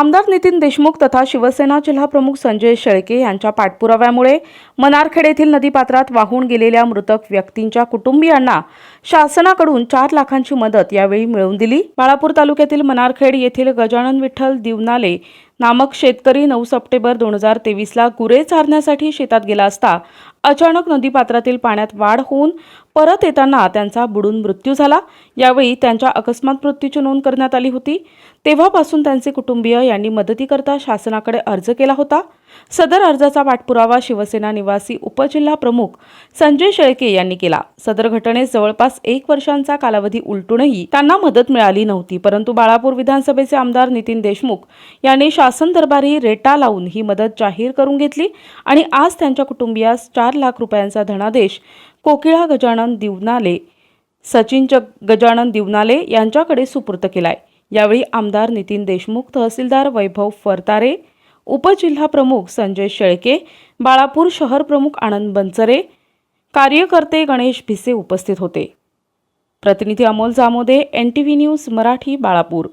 आमदार नितीन देशमुख तथा शिवसेना जिल्हाप्रमुख संजय शेळके यांच्या पाठपुराव्यामुळे मनारखेड येथील नदीपात्रात वाहून गेलेल्या मृतक व्यक्तींच्या कुटुंबियांना शासनाकडून चार लाखांची मदत यावेळी मिळवून दिली. बाळापूर तालुक्यातील मनारखेड येथील गजानन विठ्ठल दिवनाले नामक शेतकरी नऊ सप्टेंबर दोन हजार तेवीसला गुरे चारण्यासाठी शेतात गेला असता अचानक नदीपात्रातील पाण्यात वाढ होऊन परत येताना त्यांचा बुडून मृत्यू झाला. यावेळी त्यांच्या अकस्मात मृत्यूची नोंद करण्यात आली होती. तेव्हापासून त्यांचे कुटुंबीय यांनी मदतीकरता शासनाकडे अर्ज केला होता. सदर अर्जाचा पाठपुरावा शिवसेना निवासी उपजिल्हा प्रमुख संजय शेळके यांनी केला. सदर घटनेस जवळपास एक वर्षांचा कालावधी उलटूनही त्यांना मदत मिळाली नव्हती. परंतु बाळापूर विधानसभेचे आमदार नितीन देशमुख यांनी शासन दरबारी रेटा लावून ही मदत जाहीर करून घेतली आणि आज त्यांच्या कुटुंबियास चार लाख रुपयांचा धनादेश कोकिळा गजानन दिवनाले सचिन च गजानन दिवनाले यांच्याकडे सुपूर्त केलाय. यावेळी आमदार नितीन देशमुख तहसीलदार वैभव फरतारे उपजिल्हाप्रमुख संजय शेळके बाळापूर शहर प्रमुख आनंद बनसरे कार्यकर्ते गणेश भिसे उपस्थित होते. प्रतिनिधी Amol Jamode N T V news Marathi Balapur.